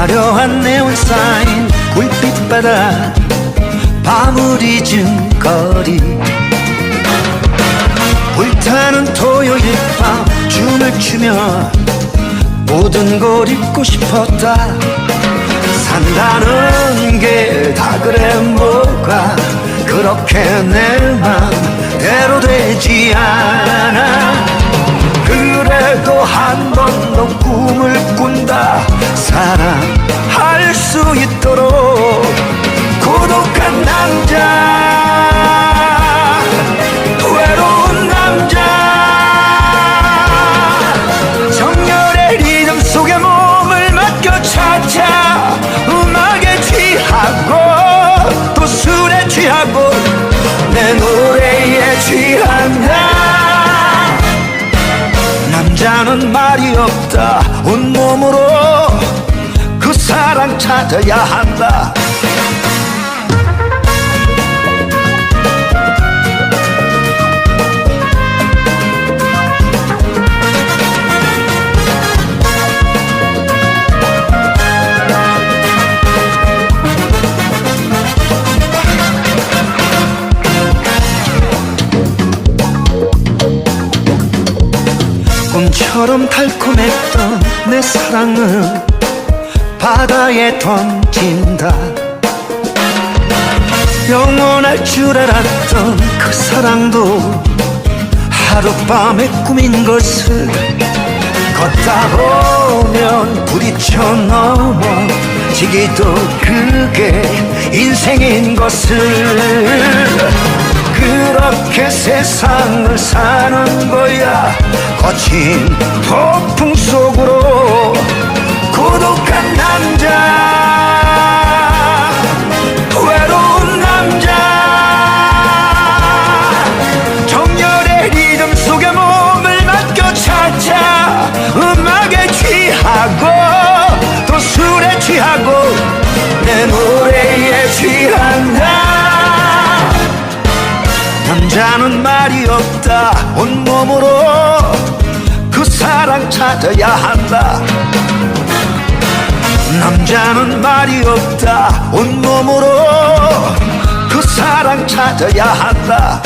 화려한 네온사인 굴빛바다 밤을 잊은 거리. 불타는 토요일 밤 춤을 추며 모든 걸 잊고 싶었다. 산다는 게 다 그래 뭐가 그렇게 내 맘대로 되지 않아. 그래도 한 번 더 꿈을 꾼다 사랑할 수 있도록 고독한 남자 외로운 남자 정열의 리듬 속에 몸을 맡겨 차차 음악에 취하고 또 술에 취하고 내 노래에 취한다. 남자는 말이 없다. 온몸으로 찾아야 한다. 꿈처럼 달콤했던 내 사랑은 바다에 던진다. 영원할 줄 알았던 그 사랑도 하룻밤의 꿈인 것을 걷다 보면 부딪혀 넘어지기도 그게 인생인 것을. 그렇게 세상을 사는 거야. 거친 폭풍 속 남자는 말이 없다. 온몸으로 그 사랑 찾아야 한다. 남자는 말이 없다. 온몸으로 그 사랑 찾아야 한다